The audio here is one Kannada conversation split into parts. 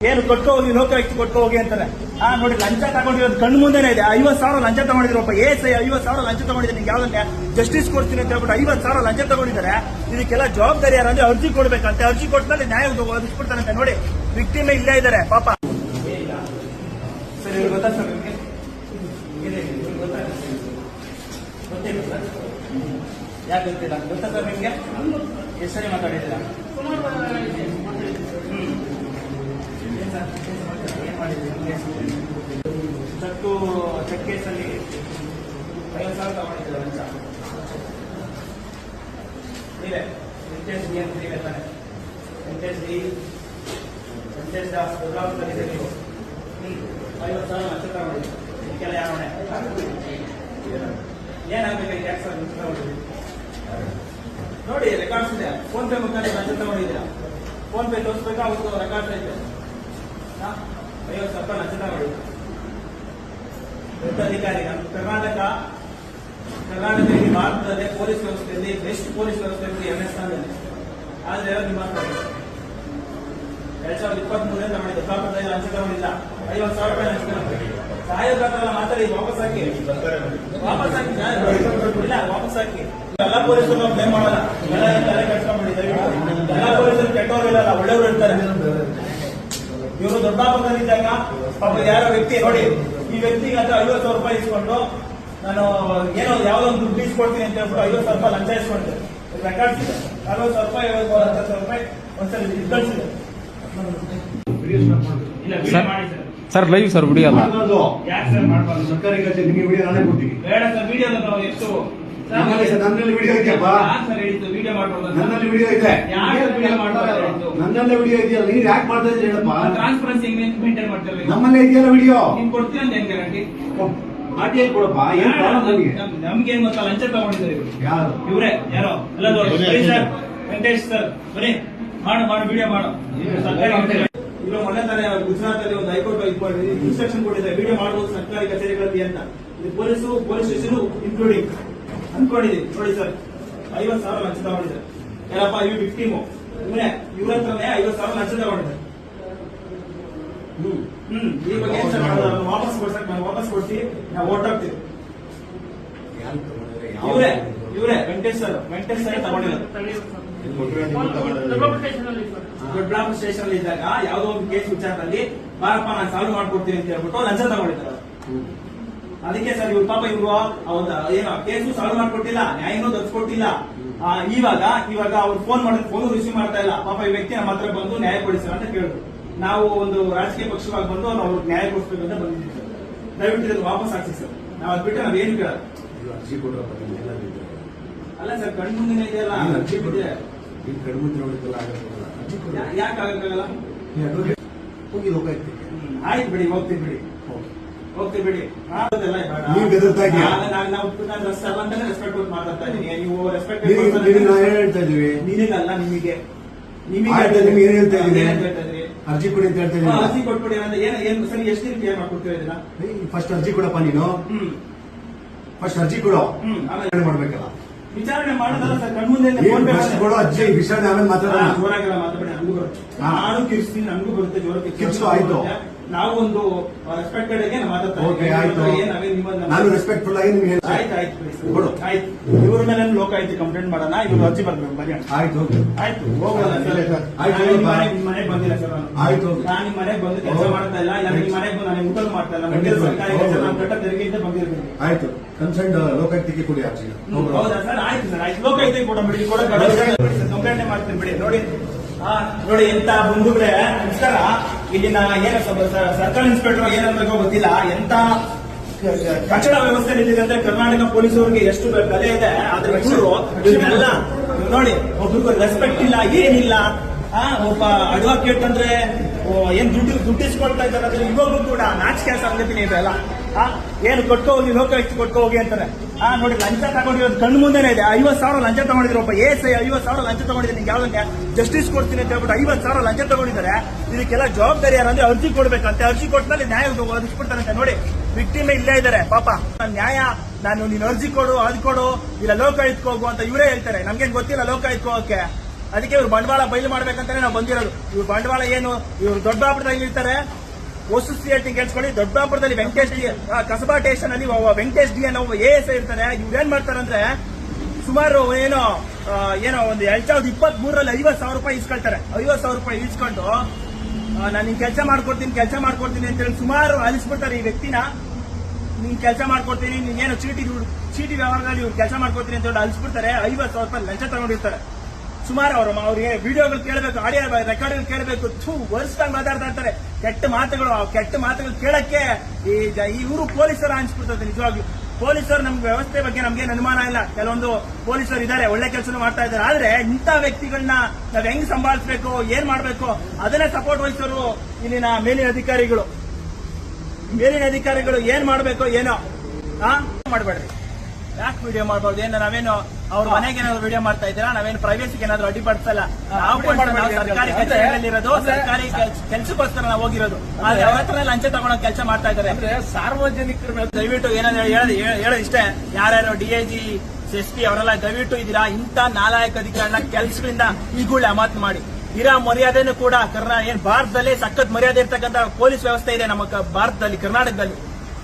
ಏನು ಕೊಟ್ಟು ಹೋಗಿ ಲೋಕಾಯುಕ್ತ ಕೊಟ್ಟು ಹೋಗಿ ಅಂತಾರೆ ಆ, ನೋಡಿ, ಲಂಚ ತಗೊಂಡಿರೋದು ಕಣ್ಣು ಮುಂದೆನೇ ಇದೆ. ಐವತ್ತು ಸಾವಿರ ಲಂಚ ತಗೊಂಡಿದ್ರಪ್ಪ. ಏ, ಸೈ, ಐವತ್ತು ಸಾವಿರ ಲಂಚ ತಗೊಂಡಿದ್ದೀನಿ ನಿಮ್ಗೆ ಯಾವ್ದನ್ನ ಜಸ್ಟಿಸ್ ಕೊಡ್ತೀನಿ ಅಂತ ಹೇಳ್ಬಿಟ್ಟು ಐವತ್ತು ಸಾವಿರ ಲಂಚ ತಗೊಂಡಿದ್ದಾರೆ. ಇದಕ್ಕೆಲ್ಲ ಜವಾಬ್ದಾರಿ ಯಾರಂದ್ರೆ ಅರ್ಜಿ ಕೊಡ್ಬೇಕಂತೆ. ಅರ್ಜಿ ಕೊಟ್ಟಮೇಲೆ ನ್ಯಾಯ ಒದಗಿಸ್ಬಿಡ್ತಾರಂತೆ ನೋಡಿ ವಿಕ್ಟಿಮೇ ಇಲ್ಲೇ ಇದ್ದಾರೆ. ಪಾಪ. ಸರ್ ಗೊತ್ತಾ ಸರ್? ಗೊತ್ತಿಲ್ಲ? ಗೊತ್ತಾ ಸರ್ ನಿಮಗೆ? ಎಷ್ಟು ಮಾತಾಡಿದ್ದೀರಾ. ಚಕ್ಕು ಚೆಕ್ ಕೇಸಲ್ಲಿ ಐವತ್ತು ಸಾವಿರ ತಗೊಂಡಿದ್ದೆ ಲಂಚ ನೀವೇ ವೆಂಕಟೇಶ್ ಡಿ ಅಂತ ನೀವೇ ತಾನೆ. ವೆಂಕಟೇಶ್ ಡಿ ವೆಂಕಟೇಶ್ ದಾಸ್ ದೊಡ್ಡಾಪುರದಲ್ಲಿದೆ ನೀವು. ಐವತ್ತು ಸಾವಿರ ಲಂಚ ತಗೊಂಡಿದ್ದೀರಿ. ಇದಕ್ಕೆಲ್ಲ ಯಾವ ಹೊಣೆ? ಏನಾಗಬೇಕು ಟ್ಯಾಕ್ಸ್ ಲಂಚ ನೋಡಿ ರೆಕಾರ್ಡ್ಸ್ ಇದೆ. ಫೋನ್ ಪೇ ಮುಖಾಂತರ ಲಂಚ ತಗೊಂಡಿದ್ದೀರಾ. ಫೋನ್ ಪೇ ತೋರಿಸ್ಬೇಕಾ? ಅವ್ರದ್ದು ರೆಕಾರ್ಡ್ಸ್ ಐತೆ? ಐವತ್ತು ಸ್ವಲ್ಪ ತಗೊಂಡಿದ್ದೀರಾ ದೊಡ್ಡ ಅಧಿಕಾರಿ, ನಮ್ಮ ಕರ್ನಾಟಕ ಕರ್ನಾಟಕದಲ್ಲಿ ಭಾರತದಲ್ಲಿ ಪೊಲೀಸ್ ವ್ಯವಸ್ಥೆಯಲ್ಲಿ ಬೆಸ್ಟ್ ಪೊಲೀಸ್ ವ್ಯವಸ್ಥೆ ಎರಡನೇ ಸ್ಥಾನದಲ್ಲಿ. ಆದ್ರೆ ನಿಮ್ಮ ಎರಡ್ ಸಾವಿರದ ಇಪ್ಪತ್ತ್ ಮೂರರಿಂದ ಸಾವಿರದ ಲಂಚ ತಗೊಂಡಿಲ್ಲ ಐವತ್ತು ಸಾವಿರ ರೂಪಾಯಿ ಲಂಚ ತಗೊಂಡಿಲ್ಲ ಮಾತ್ರ ಮಾತಾಡಿ, ವಾಪಸ್ ಹಾಕಿ. ವಾಪಸ್ ಹಾಕಿ ಇಲ್ಲ, ವಾಪಸ್ ಹಾಕಿ. ಎಲ್ಲ ಪೊಲೀಸರು ಬ್ಲೇಮ್ ಮಾಡಲ್ಲ. ಎಲ್ಲ ತಲೆ ಕಟ್ಕೊಂಡ್ಬಿಡಿ ಎಲ್ಲ ಪೊಲೀಸರು ಕೆಟ್ಟವರು ಇರಲ್ಲ, ಒಳ್ಳೆಯವರು ಇರ್ತಾರೆ. ಇವರು ದೊಡ್ಡಾಪುರದಲ್ಲಿದ್ದಾಗ ಪಾಪ ಯಾರೋ ವ್ಯಕ್ತಿ ನೋಡಿ ಈ ವ್ಯಕ್ತಿಗೆ ಅಂತ ಐವತ್ತು ಸಾವಿರ ರೂಪಾಯಿ ಇಸ್ಕೊಂಡು ನಾನು ಏನೋ ಯಾವ್ದೋ ಒಂದು ದುಡ್ಡು ಇಸ್ಕೊಡ್ತೀನಿ ಅಂತ ಹೇಳ್ಬಿಟ್ಟು ಐವತ್ತು ಸಾವಿರ ರೂಪಾಯಿ ಲಂಚ ಇಸ್ಕೊಂಡೆ. ರೆಕಾರ್ಡ್ಸ್ ಇದೆ. ಅರವತ್ತು ಸಾವಿರ ರೂಪಾಯಿ ಐವತ್ತು ಹತ್ತು ಸಾವಿರ ರೂಪಾಯಿ ಒಂದ್ಸಲ ಇಲ್ಲ ಸರ್? ಲೈವ್ ಸರ್ ವಿಡಿಯೋ ಅಲ್ಲ. ಮಾಡ್ಬಾರ್ದು. ಸರ್ ಮಾಡ್ಬಾರ್ದು? ಸರ್ಕಾರಿ ಕಚೇರಿ ನಿಮಗೆ ವಿಡಿಯೋ ನಾನೇ ಕೊಡ್ತೀನಿ. ಬೇಡ ಸರ್ ವಿಡಿಯೋ ಎಷ್ಟು? ನನ್ನಲ್ಲಿ ನನ್ನಲ್ಲಿ ವಿಡಿಯೋ ಇದೆಯಪ್ಪ. ನನ್ನಲ್ಲಿ ವಿಡಿಯೋ ಇದೆ. ನನ್ನಲ್ಲೇ ವಿಡಿಯೋ ಇದೆಯಲ್ಲ ನೀನ್ ಯಾಕೆ ಮಾಡ್ತಾ ಹೇಳಪ್ಪ? ಟ್ರಾನ್ಸ್ಪರೆನ್ಸಿ ಮೇಂಟೈನ್ ನಮ್ಮಲ್ಲೇ ಇದೆಯಲ್ಲ ವಿಡಿಯೋ? ನೀನ್ ಅಂತ ಗ್ಯಾರಂಟಿ ಹೇಳಿ ಕೊಡಪ್ಪ? ಏನ್ ಪ್ರಾಬ್ಲಮ್ ನನಗೆ ನಮ್ಗೆ ಏನ್ ಗೊತ್ತಾ ಲಂಚ ತಗೊಂಡಿದ್ದಾರೆ ಯಾರು? ಇವ್ರೆ ಯಾರೋ? ಎಲ್ಲ ಸರ್ ವೆಂಕಟೇಶ್ ಸರ್ ಬನ್ನಿ. ಮಾಡು ಮಾಡು ವಿಡಿಯೋ ಮಾಡು. ಸರ್ಕಾರಿ ಕಚೇರಿ. ಇವ್ರು ಮೊನ್ನೆ ತಾನೇ ಗುಜರಾತ್ ಅಲ್ಲಿ ಒಂದು ಹೈಕೋರ್ಟ್ ಇನ್ಸ್ಟ್ರಕ್ಷನ್ ಕೊಟ್ಟಿದೆ ವಿಡಿಯೋ ಮಾಡಬಹುದು ಸರ್ಕಾರಿ ಕಚೇರಿಗಳಲ್ಲಿ ಅಂತ. Police police police station including ಅನ್ಕೊಂಡಿದ್ದೀವಿ ನೋಡಿ ಸರ್ ಐವತ್ ಸಾವಿರ ಲಂಚ ತಗೊಂಡಿದ್ದಾರೆ ಯಾರಪ್ಪ ಇವ್ ವಿಕ್ಟಿಮು ಇವನೇ, ಇವ್ರ ಹತ್ರನೇ ಐವತ್ ಸಾವಿರ ಲಂಚ ತಗೊಂಡಿದ್ದಾರೆ ಹ್ಮ್ ಈ ಬಗ್ಗೆ ವಾಪಸ್ ಕೊಡ್ಸಕ್ ನಾನು ವಾಪಸ್ ಕೊಡ್ಸಿ, ನಾವು ಓಟ್ ಹಾಕ್ತೀವಿ. ಇವ್ರೆ ಇವ್ರೆ, ವೆಂಕಟೇಶ್ ಸರ್ ವೆಂಕಟೇಶ್ ಸರ್ ತಗೊಂಡಿರೋದು. ದೊಡ್ಡಬಳ್ಳಾಪುರ ಸ್ಟೇಷನ್ ಅಲ್ಲಿ ಇದ್ದಾಗ ಯಾವ್ದೋ ಒಂದು ಕೇಸ್ ವಿಚಾರದಲ್ಲಿ, ಬಾರಪ್ಪ, ನಾನು ಸಾಲ್ವ್ ಮಾಡ್ಕೊಡ್ತೀನಿ ಅಂತ ಹೇಳ್ಬಿಟ್ಟು ಲಂಚ ತಗೊಂಡಿದ್ದಾರೆ. ಅದಕ್ಕೆ ಸರ್ ಇವ್ರು ಪಾಪ ಇವ್ರು ಏನೋ ಕೇಸು ಸಾಲ್ವ್ ಮಾಡ್ಕೊಟ್ಟಿಲ್ಲ ನ್ಯಾಯನೂ ತರ್ಸ್ಕೊಟ್ಟಿಲ್ಲ ಇವಾಗ ಇವಾಗ ಅವ್ರು ಫೋನ್ ಮಾಡಿದ್ರೆ ಫೋನ್ ರಿಸೀವ್ ಮಾಡ್ತಾ ಇಲ್ಲ. ಪಾಪ ಈ ವ್ಯಕ್ತಿ ನಮ್ಮ ಹತ್ರ ಬಂದು ನ್ಯಾಯ ಕೊಡಿಸ್ತಾರೆ ಅಂತ ಕೇಳಿದ್ರು. ನಾವು ಒಂದು ರಾಜಕೀಯ ಪಕ್ಷವಾಗಿ ಬಂದು ಅವ್ರು ನ್ಯಾಯ ಕೊಡಿಸ್ಬೇಕು ಅಂತ ಬಂದಿದ್ದೀವಿ ಸರ್. ದಯವಿಟ್ಟು ಇದನ್ನು ವಾಪಸ್ ಹಾಕ್ಸಿ ಸರ್. ನಾವು ಅದ್ ಬಿಟ್ಟರೆ ನಾವೇನು ಅರ್ಜಿ ಕೊಡ್ರಪ್ಪ ಅಲ್ಲ ಸರ್ ಕಣ್ ಮುಂದಿನ ಇದೆಯಲ್ಲ ಅರ್ಜಿ. ಯಾ- ಯಾಕೆ ಆಗಕ್ಕಾಗಲ್ಲ? ಹೋಗಿ ಲೋಕಾಯುಕ್ತಕ್ಕೆ. ಹ್ಮ್, ಆಯ್ತು ಬಿಡಿ ಹೋಗ್ತೀನಿ ಬಿಡಿ. ಹೋಗ್ತೀವಿ ಬಿಡಿ. ನೀವು ಅದೆಲ್ಲ ಬೇಡ. ನೀವ್ ಬೆದರ್ತಾ ನಾನು- ನಾನು- ನಾವು- ನಾನು ಸರ್ ಅಂತಾನೆ ರೆಸ್ಪೆಕ್ಟ್ ಕೊಟ್ಟು ಮಾತಾಡ್ತಾ ಇದ್ದೀನಿ ನೀವು ರೆಸ್ಪೆಕ್ಟ್ ಹೇಳ್ತಾ ಇದೀವಿ? ನಿನಗಲ್ಲ ನಿಮಗೆ. ನಿಮಗೆ ನಿಮ್ಗೆ ಏನ್ ಹೇಳ್ತಾ ಇದ್ದೀನಿ? ಅರ್ಜಿ ಕೊಡಿ ಅಂತ ಹೇಳ್ತಾ ಇದ್ದೀನಿ ಅರ್ಜಿ ಕೊಟ್ಬಿಡಿ. ಏನ್ ಏನ್ ಸರಿ ಎಷ್ಟು ದಿನಕ್ಕೆ ಏನ್ ಮಾಡ್ಕೊಡ್ತೀವಿ ಇದನ್ನ? ಫಸ್ಟ್ ಅರ್ಜಿ ಕೊಡಪ್ಪ ನೀನು. ಫಸ್ಟ್ ಅರ್ಜಿ ಕೊಡು. ಮಾಡ್ಬೇಕಲ್ಲ. ವಿಚಾರಣೆ ಮಾಡೋದಲ್ಲ ಸರ್ ಕಣ್ಮುಂದೆ ಕೊಡು ಅರ್ಜಿ. ವಿಚಾರಣೆ ಆಮೇಲೆ ಮಾತಾಡೋಣ. ಜೋರಾಗೆಲ್ಲ ಮಾತಾಡಿ ನನ್ಗೂ ಬರುತ್ತೆ. ನಾನು ಕಿರ್ಸ್ತೀನಿ ನನಗೂ ಬರುತ್ತೆ ಜೋರ ಕಿರ್ಸು ಆಯ್ತು. ನಾವು ಒಂದು ರೆಸ್ಪೆಕ್ಟೆಡ್ ಆಗಿ ನಾವು ಮಾತಾಡ್ತಾ ಓಕೆ ಇದ್ದೀವಿ. ಆಯ್ತು. ಏನ್ ನಾವೇನ್ ನಾನು ರೆಸ್ಪೆಕ್ಟ್ಫುಲ್ ಆಗಿ ನಿಮ್ಗೆ. ಆಯ್ತು ಆಯ್ತು. ಆಯ್ತು ಇವ್ರ ಮೇಲೆ ಲೋಕಾಯುಕ್ತ ಕಂಪ್ಲೇಂಟ್ ಮಾಡೋಣ. ಇವ್ರು ಅರ್ಜಿ ಬರ್ಬೇಕು ಬರೀ ಆಯ್ತು ಆಯ್ತು ಹೋಗೋಣ ಸರ್. ಆಯ್ತು, ನಿಮ್ಮ. ಮನೆಗೆ- ಬಂದಿಲ್ಲ ಸರ್ ಆಯ್ತು. ನಾನು ನಿಮ್ಮ ಮನೆಗೆ ಬಂದು ಕೆಲಸ ಮಾಡ್ತಾ ಇಲ್ಲ. ಇಲ್ಲ ನಿಮ್ಮ ಮನೆಗೆ ಬಂದು ನಾನು ಊಟ ಮಾಡ್ತಾ ಇಲ್ಲ. ಖಂಡಿತ. ಬಂದಿರೋ ಸರ್ಕಾರಿ ಕೆಲಸ ನಾನು ಕಟ್ಟ ತೆರಿಗೆಯಿಂದ ಬಂದಿರ್ತೀನಿ. ಆಯ್ತು. ಕನ್ಸರ್ನ್ ಲೋಕಾಯುಕ್ತಕ್ಕೆ ಕೊಡಿ ಅರ್ಜಿ ಹೌದಾ ಸರ್? ಆಯ್ತು ಸರ್ ಆಯ್ತು. ಲೋಕಾಯುಕ್ತ ಕೊಡ ಬಿಡಿ. ಕೊಡ ಕಂಪ್ಲೇಂಟ್ ಮಾಡ್ತೀನಿ ಬಿಡಿ. ನೋಡಿ. ನೋಡಿ ಎಂತ ಬಂಧುಗಳೇ ನಮಸ್ಕಾರ. ಇಲ್ಲಿನ ಏನ ಸರ್ಕಲ್ ಇನ್ಸ್ಪೆಕ್ಟರ್ ಏನಂತ ಗೊತ್ತಿಲ್ಲ. ಎಂತ ಕಚಡ ವ್ಯವಸ್ಥೆ ನಿಂತಿದೆ ಅಂದ್ರೆ ಕರ್ನಾಟಕ ಪೊಲೀಸರಿಗೆ ಎಷ್ಟು ಬೆಲೆ ಇದೆ ಇವನ್ನೆಲ್ಲ ನೋಡಿ, ಒಬ್ರಿಗೂ ರೆಸ್ಪೆಕ್ಟ್ ಇಲ್ಲ, ಏನಿಲ್ಲ. ಆ, ಒಬ್ಬ ಅಡ್ವೊಕೇಟ್ ಅಂದ್ರೆ ಏನ್ ದುಡ್ಡು ದುಡ್ಡಿಸ್ಕೊಳ್ತಾ ಇದ್ದಾರೆ ಅಂದ್ರೆ ಇವಾಗೂ ಕೂಡ ನಾಚಿಕೆ ಸಂಗತಿನೇ ಇದೆ ಅಲ್ಲ? ಆ, ಏನು ಕೊಟ್ಕೋ ಹೋಗಿ ಲೋಕ ಕೊಟ್ಕೋ ಹೋಗಿ ಅಂತಾರೆ. ಆ ನೋಡಿ ಲಂಚ ತಗೊಂಡಿರೋದು ಕಣ್ಣು ಮುಂದೆನೇ ಇದೆ. ಐವತ್ತು ಸಾವಿರ ಲಂಚ ತಗೊಂಡಿದ್ರು ಒಬ್ಬ ಎಸ್ ಐ ಐವತ್ತು ಸಾವಿರ ಲಂಚ ತಗೊಂಡಿದ್ದೀನಿ ನಿಮ್ಗೆ ಜಸ್ಟಿಸ್ ಕೊಡ್ತೀನಿ ಅಂತ ಹೇಳ್ಬಿಟ್ಟು ಐವತ್ತು ಸಾವಿರ ಲಂಚ ತಗೊಂಡಿದ್ದಾರೆ. ಇದಕ್ಕೆಲ್ಲ ಜವಾಬ್ದಾರಿ ಯಾರಂದ್ರೆ ಅರ್ಜಿ ಕೊಡ್ಬೇಕಂತೆ. ಅರ್ಜಿ ಕೊಟ್ಟಮೇಲೆ ನ್ಯಾಯ ಒದಗಿಸ್ಬಿಡ್ತಾರಂತೆ ನೋಡಿ. ವಿಕ್ಟಿಮೇ ಇಲ್ಲೇ ಇದ್ದಾರೆ ಪಾಪ. ನ್ಯಾಯ ನಾನು ನೀನು ಅರ್ಜಿ ಕೊಡು ಅದು ಕೊಡು ಇಲ್ಲ ಲೋಕ ಹೋಗು ಅಂತ ಇವರೇ ಹೇಳ್ತಾರೆ. ನಮ್ಗೇನ್ ಗೊತ್ತಿಲ್ಲ ಲೋಕ ಹೋಗಕ್ಕೆ. ಅದಕ್ಕೆ ಇವ್ರು ಬಂಡವಾಳ ಬಯಲು ಮಾಡ್ಬೇಕಂತಾನೆ ನಾವು ಬಂದಿರೋದು. ಇವ್ರು ಬಂಡವಾಳ ಏನು, ಇವ್ರು ದೊಡ್ಡಬಾಪುರದಲ್ಲಿ ಇರ್ತಾರೆ. ವಸ್ತು ಹೇಳ್ತೀನಿ ಕೇಳಿಸ್ಕೊಳ್ಳಿ ದೊಡ್ಡಬಾಪುರದಲ್ಲಿ ವೆಂಕಟೇಶ್ ಡಿ ಕಸಬಾ ಸ್ಟೇಷನ್ ಅಲ್ಲಿ ವೆಂಕಟೇಶ್ ಡಿ ಅನ್ನೋ ಎ ಎಸ್ ಇರ್ತಾರೆ. ಇವ್ರು ಏನ್ ಮಾಡ್ತಾರಂದ್ರೆ, ಸುಮಾರು ಏನೋ ಏನೋ ಒಂದು ಎರಡ್ ಸಾವಿರದ ಇಪ್ಪತ್ತ್ ಮೂರಲ್ಲಿ ಐವತ್ ಸಾವಿರ ರೂಪಾಯಿ ಇಸ್ಕೊಳ್ತಾರೆ ಐವತ್ ಸಾವಿರ ರೂಪಾಯಿ ಇಸ್ಕೊಂಡು ನಾನು ನಿನ್ ಕೆಲಸ ಮಾಡ್ಕೊಡ್ತೀನಿ ಕೆಲಸ ಮಾಡ್ಕೊಡ್ತೀನಿ ಅಂತ ಹೇಳಿ ಸುಮಾರು ಅಲಿಸ್ಬಿಡ್ತಾರೆ ಈ ವ್ಯಕ್ತಿನ. ನೀನ್ ಕೆಲಸ ಮಾಡ್ಕೊಡ್ತೀನಿ ನೀನೇನು ಚೀಟಿ ಚೀಟಿ ವ್ಯವಹಾರದಲ್ಲಿ ಇವ್ರು ಕೆಲಸ ಮಾಡ್ಕೊಡ್ತೀನಿ ಅಂತ ಹೇಳಿ ಅಲಿಸ್ಬಿಡ್ತಾರೆ ಐವತ್ ಸಾವಿರ ರೂಪಾಯಿ ಲಂಚ ತಗೊಂಡಿರ್ತಾರೆ. ಸುಮಾರು ಅವರು ಅವ್ರಿಗೆ ವಿಡಿಯೋಗಳು ಕೇಳಬೇಕು ಆಡಿಯೋ ರೆಕಾರ್ಡ್ಗಳು ಕೇಳಬೇಕು. ಥೂ, ವರ್ಷದಾಗ ಮಾತಾಡ್ತಾ ಇರ್ತಾರೆ. ಕೆಟ್ಟ ಮಾತುಗಳು, ಆ ಕೆಟ್ಟ ಮಾತುಗಳು ಕೇಳಕ್ಕೆ ಈ ಊರು ಪೊಲೀಸರ ಅನ್ಸ್ಬಿಡ್ತದೆ ನಿಜವಾಗ್ಲೂ. ಪೊಲೀಸರು ನಮ್ಗೆ ವ್ಯವಸ್ಥೆ ಬಗ್ಗೆ ನಮ್ಗೇನು ಅನುಮಾನ ಇಲ್ಲ. ಕೆಲವೊಂದು ಪೊಲೀಸರು ಇದ್ದಾರೆ, ಒಳ್ಳೆ ಕೆಲಸ ಮಾಡ್ತಾ ಇದ್ದಾರೆ. ಆದ್ರೆ ಇಂಥ ವ್ಯಕ್ತಿಗಳನ್ನ ನಾವ್ ಹೆಂಗ್ ಸಂಭಾಳಿಸ್ಬೇಕು, ಏನ್ ಮಾಡ್ಬೇಕು? ಅದನ್ನೇ ಸಪೋರ್ಟ್ ವಹಿಸೋರು ಇಲ್ಲಿನ ಮೇಲಿನ ಅಧಿಕಾರಿಗಳು. ಮೇಲಿನ ಅಧಿಕಾರಿಗಳು ಏನ್ ಮಾಡ್ಬೇಕು, ಏನೋ? ಹಾ ಮಾಡ್ಬೇಡ್ರಿ. ಯಾಕೆ ವಿಡಿಯೋ ಮಾಡ್ಬೋದು ಏನು ನಾವೇನು ಅವ್ರ ಮನೆಗೆ ಏನಾದ್ರು ವಿಡಿಯೋ ಮಾಡ್ತಾ ಇದ್ದೀರಾ? ನಾವೇನ್ ಪ್ರೈವೇಸಿಗೆ ಏನಾದ್ರು ಅಡ್ಡಿಪಡಿಸಲ್ಲ. ನಾವು ಸರ್ಕಾರಿ ಕಚೇರಿಯಲ್ಲಿರೋದು ಸರ್ಕಾರಿ ಕೆಲಸಕ್ಕೋಸ್ಕರ ನಾವು ಹೋಗಿರೋದು. ಆದ್ರೆ ಅವ್ರ ಹತ್ರ ಲಂಚ ತಗೊಳ್ಳೋ ಕೆಲಸ ಮಾಡ್ತಾ ಇದ್ದಾರೆ. ಅಂದ್ರೆ ಸಾರ್ವಜನಿಕರ ಮೇಲೆ ದಯವಿಟ್ಟು ಏನಾದ್ರು ಹೇಳಿ ಹೇಳೋದು ಇಷ್ಟೇ. ಯಾರ್ಯಾರು D I G S P ಅವರೆಲ್ಲ ದಯವಿಟ್ಟು ಇದೀರಾ ಇಂಥ ನಾಲಾಯಕ ಅಧಿಕಾರನ ಕೆಲಸಗಳಿಂದ ಈಗುಳ್ಳೆ ಅಮಾತ್ ಮಾಡಿ. ಇರೋ ಮರ್ಯಾದೆನೂ ಕೂಡ ಕರ್ನಾ ಏನ್ ಭಾರತದಲ್ಲಿ ಸಖತ್ ಮರ್ಯಾದೆ ಇರ್ತಕ್ಕಂಥ ಪೊಲೀಸ್ ವ್ಯವಸ್ಥೆ ಇದೆ ನಮ್ಮ ಭಾರತದಲ್ಲಿ ಕರ್ನಾಟಕದಲ್ಲಿ.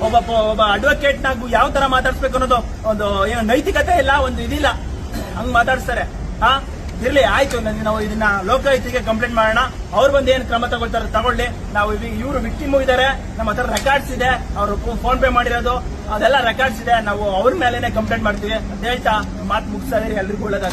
ಒಬ್ಬ ಒಬ್ಬ ಅಡ್ವೊಕೇಟ್ ನಾಗು ಯಾವ ತರ ಮಾತಾಡ್ಸ್ಬೇಕು ಅನ್ನೋದು ಒಂದು ಏನು ನೈತಿಕತೆ ಇಲ್ಲ, ಒಂದು ಇದಿಲ್ಲ. ಹಂಗ್ ಮಾತಾಡ್ಸ್ತಾರೆ. ಹಾ, ಇರ್ಲಿ, ಆಯ್ತು ನಾವು ಇದನ್ನ ಲೋಕಾಯುಕ್ತಿಗೆ ಕಂಪ್ಲೇಂಟ್ ಮಾಡೋಣ. ಅವ್ರು ಬಂದು ಏನ್ ಕ್ರಮ ತಗೊಳ್ತಾರೆ ತಗೊಳ್ಳಿ. ನಾವು ಇವರು ವಿಕ್ಟಿಮು ಇದಾರೆ. ನಮ್ಮ ಹತ್ರ ರೆಕಾರ್ಡ್ಸ್ ಇದೆ. ಅವರು ಫೋನ್ ಪೇ ಮಾಡಿರೋದು. ಅದೆಲ್ಲ ರೆಕಾರ್ಡ್ಸ್ ಇದೆ. ನಾವು ಅವ್ರ ಮೇಲೆನೆ ಕಂಪ್ಲೇಂಟ್ ಮಾಡ್ತೀವಿ. ಅಂತ ಹೇಳ್ತಾ ಮಾತು ಮುಗಿಸ್ತಾ ಎಲ್ರಿಗೂ ಒಳ್ಳೇದಾಗ